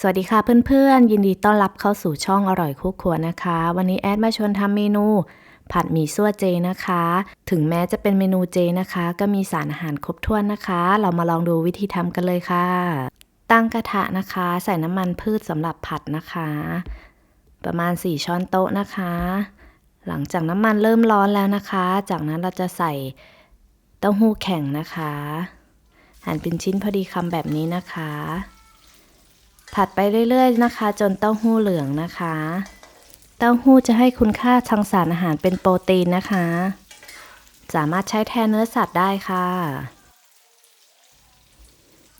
สวัสดีค่ะเพื่อนๆ ยินดีต้อนรับเข้าสู่ช่องอร่อยคู่ครัวนะคะ วันนี้แอดมาชวนทำเมนู ผัดหมี่ซั่วเจนะคะ ถึงแม้จะเป็นเมนูเจนะคะ ก็มีสารอาหารครบถ้วนนะคะ เรามาลองดูวิธีทำกันเลยค่ะ ตั้งกระทะนะคะ ใส่น้ำมันพืชสำหรับผัดนะคะ ประมาณ 4 ช้อนโต๊ะนะคะ หลังจากน้ำมันเริ่มร้อนแล้วนะคะ จากนั้นเราจะใส่เต้าหู้แข็งนะคะ หั่นเป็นชิ้นพอดีคำแบบนี้นะคะ ผัดไปเรื่อยๆนะคะ จนเต้าหู้เหลืองนะคะ เต้าหู้จะให้คุณค่าทางสารอาหารเป็นโปรตีนนะคะ สามารถใช้แทนเนื้อสัตว์ได้ค่ะ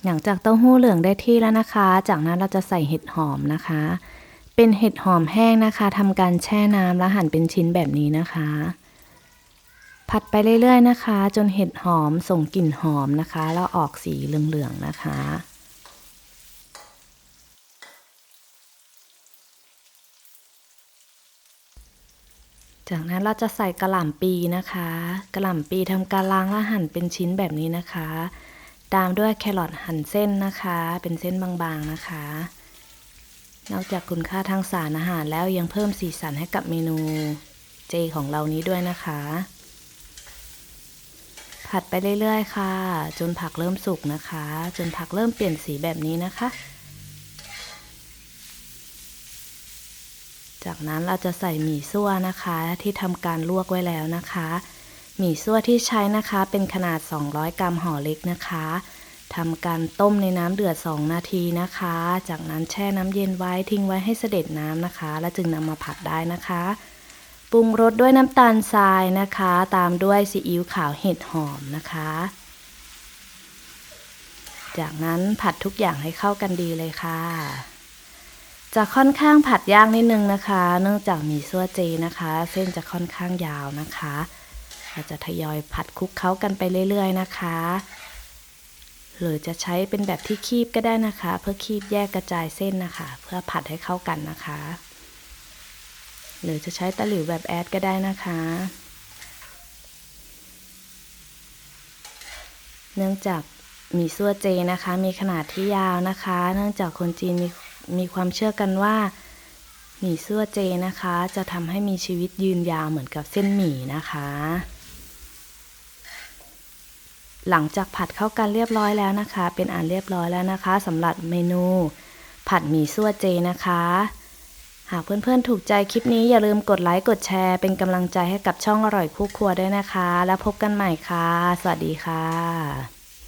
หลังจากเต้าหู้เหลืองได้ที่แล้วนะคะ จากนั้นเราจะใส่เห็ดหอมนะคะ เป็นเห็ดหอมแห้งนะคะทำการแช่น้ำแล้วหั่นเป็นชิ้นแบบนี้นะคะผัดไปเรื่อยๆนะคะ จนเห็ดหอมส่งกลิ่นหอมนะคะ แล้วออกสีเหลืองๆนะคะ จากนั้นเราจะใส่กระหล่ำปีนะคะ กระหล่ำปีทำการล้างและหั่นเป็นชิ้นแบบนี้นะคะ ตามด้วยแครอทหั่นเส้นนะคะ เป็นเส้นบางๆนะคะ นอกจากคุณค่าทางสารอาหารแล้วยังเพิ่มสีสันให้กับเมนูเจของเรานี้ด้วยนะคะ ผัดไปเรื่อยๆ ค่ะ จนผักเริ่มสุกนะคะ จนผักเริ่มเปลี่ยนสีแบบนี้นะคะ จากนั้นเราจะใส่หมี่ซั่วนะคะ ที่ทำการลวกไว้แล้วนะคะ หมี่ซั่วที่ใช้นะคะเป็นขนาด 200 กรัมห่อเล็กนะคะทำการต้มในน้ำเดือด 2 นาทีนะคะ จากนั้นแช่น้ำเย็นไว้ทิ้งไว้ให้เสด็จน้ำนะคะ แล้วจึงนำมาผัดได้นะคะ ปรุงรสด้วยน้ำตาลทรายนะคะ ตามด้วยซีอิ๊วขาวเห็ดหอมนะคะ จากนั้นผัดทุกอย่างให้เข้ากันดีเลยค่ะ จะค่อนข้างผัดยากนิดนึงนะคะ เนื่องจากมีซั่วเจนะคะ เส้นจะค่อนข้างยาวนะคะเราจะทยอยผัดคลุกเคล้ากันไปเรื่อยๆนะคะ หรือจะใช้เป็นแบบที่คีบก็ได้นะคะ เพื่อคีบแยกกระจายเส้นนะคะ เพื่อผัดให้เข้ากันนะคะ หรือจะใช้ตะหลิวแบบแอดก็ได้นะคะเนื่องจากมีซั่วเจนะคะ มีขนาดที่ยาวนะคะ เนื่องจากคนจีนมี มีความเชื่อกันว่าหมี่ซั่วเจนะคะ จะทำให้มีชีวิตยืนยาวเหมือนกับเส้นหมี่นะคะ หลังจากผัดเข้ากันเรียบร้อยแล้วนะคะ เป็นอันเรียบร้อยแล้วนะคะสำหรับเมนู ผัดหมี่ซั่วเจนะคะหากเพื่อนๆ ถูกใจคลิปนี้อย่าลืมกดไลค์ กดแชร์ เป็นกำลังใจให้กับช่องอร่อยคู่ครัวด้วยนะคะ แล้วพบกันใหม่ค่ะ สวัสดีค่ะ